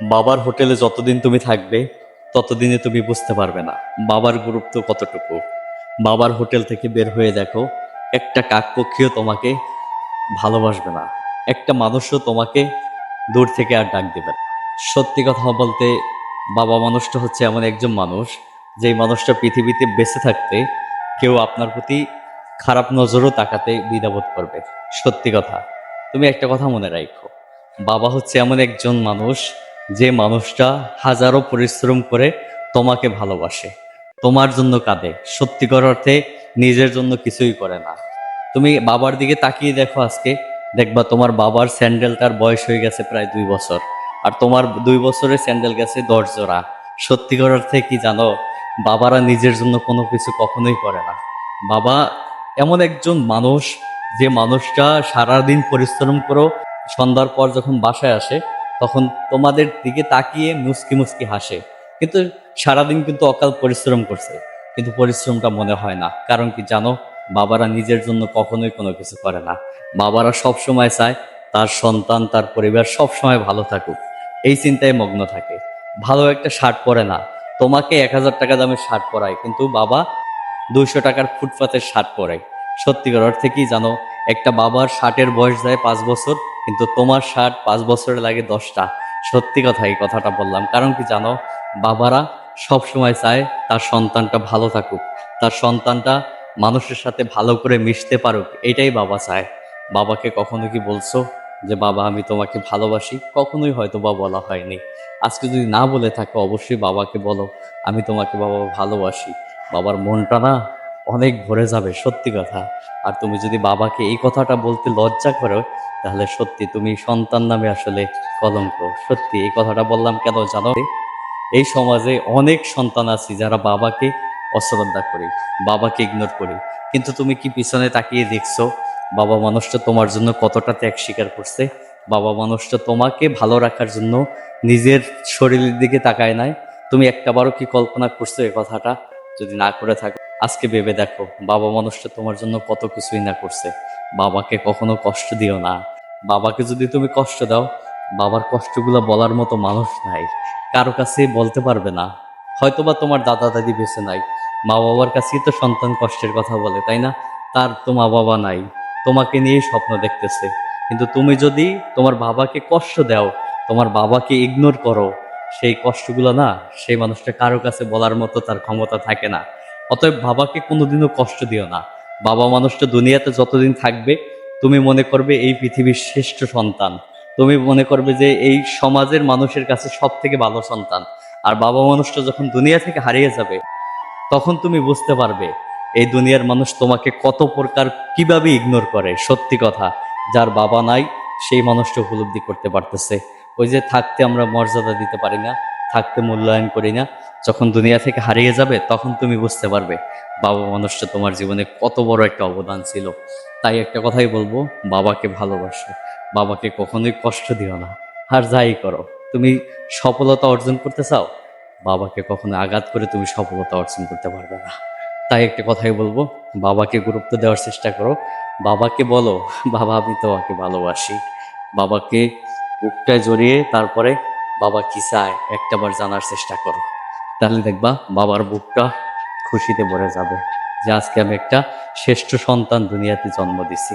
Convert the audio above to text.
বাবার হোটেলে যতদিন তুমি থাকবে, ততদিনে তুমি বুঝতে পারবে না বাবার গুরুত্ব কতটুকু। বাবার হোটেল থেকে বের হয়ে দেখো, একটা কাকপক্ষীও তোমাকে ভালোবাসবে না, একটা মানুষও তোমাকে দূর থেকে আর ডাক দেবে না। সত্যি কথা বলতে, বাবা মানুষটা হচ্ছে এমন একজন মানুষ, যেই মানুষটা পৃথিবীতে বেঁচে থাকতে কেউ আপনার প্রতি খারাপ নজরও তাকাতে দ্বিধাবোধ করবে। সত্যি কথা, তুমি একটা কথা মনে রাখো, বাবা হচ্ছে এমন একজন মানুষ যে মানুষটা হাজারো পরিশ্রম করে তোমাকে ভালোবাসে, তোমার জন্য কাঁদে। সত্যিকার অর্থে নিজের জন্য কিছুই করে না। তুমি বাবার দিকে তাকিয়ে দেখো আজকে, দেখবা তোমার বাবার স্যান্ডেলটার বয়স হয়ে গেছে প্রায় দুই বছর, আর তোমার দুই বছরের স্যান্ডেল গেছে দশ জোড়া। সত্যিকার অর্থে কি জানো, বাবারা নিজের জন্য কোনো কিছু কখনোই করে না। বাবা এমন একজন মানুষ যে মানুষটা সারাদিন পরিশ্রম করো সন্ধ্যার পর যখন বাসায় আসে তখন তোমাদের দিকে তাকিয়ে মুসকি মুসকি হাসে। কিন্তু সারাদিন কিন্তু অকাল পরিশ্রম করছে। কিন্তু পরিশ্রমটা মনে হয় না। কারণ কি জানো? বাবারা নিজের জন্য কখনোই কোনো কিছু করে না। বাবারা সব সময় চায় তার সন্তান, তার পরিবার সব সময় ভালো থাকুক। এই চিন্তায় মগ্ন থাকে। ভালো একটা শার্ট পরে না। তোমাকে এক হাজার টাকা দামের শার্ট পরায়। কিন্তু বাবা দুইশো টাকার ফুটপাতের শার্ট পরায়। সত্যিকার অর্থে কি জানো? একটা বাবার ষাটের বয়স যায় পাঁচ বছর, কিন্তু তোমার ষাট পাঁচ বছরে লাগে দশটা। সত্যি কথা এই কথাটা বললাম। কারণ কি জানো? বাবারা সব সময় চায় তার সন্তানটা ভালো থাকুক। তার সন্তানটা মানুষের সাথে ভালো করে মিশতে পারুক। এটাই বাবা চায়। বাবাকে কখনো কি বলছো যে, বাবা, আমি তোমাকে ভালোবাসি কখনোই হয়তো বা বলা হয়নি। আজকে যদি না বলে থাকো, অবশ্যই বাবাকে বলো, আমি তোমাকে বাবা ভালোবাসি। বাবার মনটা না অনেক ভরে যাবে, সত্যি কথা। আর তুমি যদি বাবাকে এই কথাটা বলতে লজ্জা করো, তাহলে সত্যি তুমি সন্তান নামে আসলে কলঙ্ক। সত্যি, এই কথাটা বললাম কেন জানো? এই সমাজে অনেক সন্তান আছে যারা বাবাকে অশ্রদ্ধা করি, বাবাকে ইগনোর করি। কিন্তু তুমি কি পিছনে তাকিয়ে দেখছ? বাবা মানুষটা তোমার জন্য কতটা ত্যাগ স্বীকার করছে? বাবা মানুষটা তোমাকে ভালো রাখার জন্য নিজের শরীরের দিকে তাকায় নাই? তুমি একটাবারও কি কল্পনা করছ এই কথাটা? যদি না করে থাকো। আজকে ভেবে দেখো, বাবা মানুষটা তোমার জন্য কত কিছুই না করছে। বাবাকে কখনো কষ্ট দিও না। বাবাকে যদি তুমি কষ্ট দাও, বাবার কষ্টগুলো বলার মতো মানুষ নাই। কারও কাছে বলতে পারবে না। হয়তোবা তোমার দাদা দাদি বেঁচে নাই। মা বাবার কাছেই তো সন্তান কষ্টের কথা বলে, তাই না? তার তো মা বাবা নাই। তোমাকে নিয়েই স্বপ্ন দেখতেছে। কিন্তু তুমি যদি তোমার বাবাকে কষ্ট দাও, তোমার বাবাকে ইগনোর করো, সেই কষ্টগুলো না, সেই মানুষটা কারও কাছে বলার মতো তার ক্ষমতা থাকে না। অতএব বাবাকে কোনোদিনও কষ্ট দিও না। বাবা মানুষটা দুনিয়াতে যতদিন থাকবে, তুমি মনে করবে এই পৃথিবীর শ্রেষ্ঠ সন্তান। তুমি মনে করবে যে এই সমাজের মানুষের কাছে সব থেকে ভালো সন্তান। আর বাবা মানুষটা যখন দুনিয়া থেকে হারিয়ে যাবে, তখন তুমি বুঝতে পারবে, এই দুনিয়ার মানুষ তোমাকে কত প্রকার কীভাবে ইগনোর করে। সত্যি কথা, যার বাবা নাই, সেই মানুষটা উপলব্ধি করতে পারতেছে। ওই যে থাকতে আমরা মর্যাদা দিতে পারি না, থাকতে মূল্যায়ন করি না। যখন দুনিয়া থেকে হারিয়ে যাবে, তখন তুমি বুঝতে পারবে বাবা মানুষটা তোমার জীবনে কত বড় একটা অবদান ছিল। তাই একটা কথাই বলব, বাবাকে ভালোবাসো। বাবাকে কখনোই কষ্ট দিও না। আর যাই করো, তুমি সফলতা অর্জন করতে চাও, বাবাকে কখনো আঘাত করে তুমি সফলতা অর্জন করতে পারবে না। তাই একটা কথাই বলব, বাবাকে গুরুত্ব দেওয়ার চেষ্টা করো। বাবাকে বলো, বাবা, আমি তোমাকে ভালোবাসি। বাবাকে বুকটায় জড়িয়ে তারপরে বাবা কি চায়, একটাবার জানার চেষ্টা করো। তাহলে দেখবা বাবার বুকটা খুশিতে ভরে যাবে যে আজকে আমি একটা শ্রেষ্ঠ সন্তান দুনিয়াতে জন্ম দিছি।